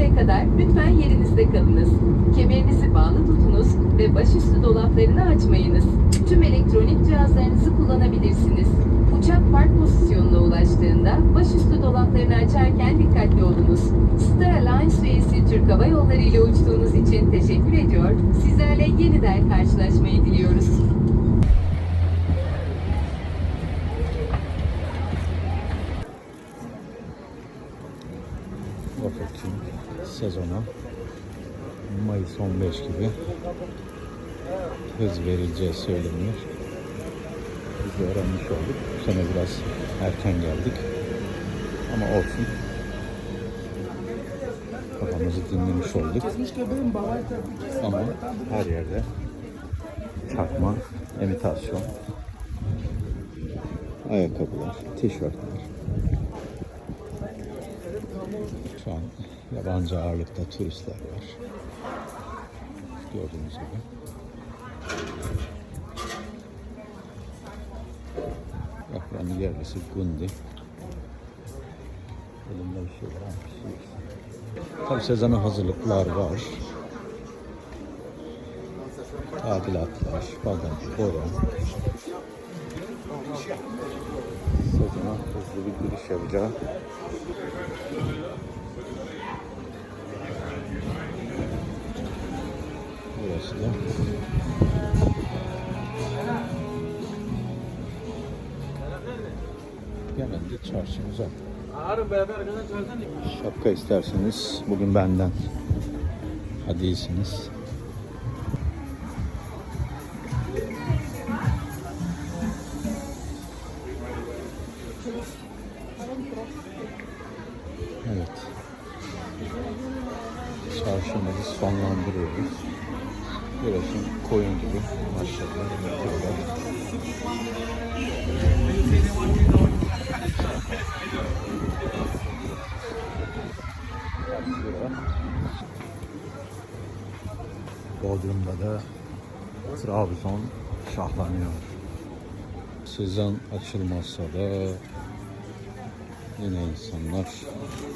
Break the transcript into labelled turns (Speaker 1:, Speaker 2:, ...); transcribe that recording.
Speaker 1: Sönünceye kadar lütfen yerinizde kalınız. Kemerinizi bağlı tutunuz ve başüstü dolaplarını açmayınız. Tüm elektronik cihazlarınızı kullanabilirsiniz. Uçak park pozisyonuna ulaştığında başüstü dolaplarını açarken dikkatli olunuz. Star Alliance üyesi Türk Hava Yolları ile uçtuğunuz için teşekkür ediyor. Sizlerle yeniden karşılaşmayı diliyoruz.
Speaker 2: Rocket sezona Mayıs 15 gibi hız verileceği söyleniyor. Biz de öğrenmiş olduk. Bu sene biraz erken geldik. Ama olsun. Kafamızı dinlemiş olduk. Ama her yerde çakma, imitasyon, ayakkabılar, tişörtler. Şu an yabancı ağırlıkta turistler var. Gördüğünüz gibi. Buranın yerlisi Gundi. Elimde bir şey var. Şey yok. Tabii sezona hazırlıklar var. Tadilatlar, bagaj, boya. Sezona hızlı bir giriş yapacağı Burası da. Genelde çarşı uzak. Şapka isterseniz bugün benden. Hadi iyisiniz. Evet. Çarşımızı sonlandırıyoruz. Görüyorsun koyun gibi maşallah yatıyorlar. Bodrum'da da Trabzon şahlanıyor. Sezon açılmazsa da yine insanlar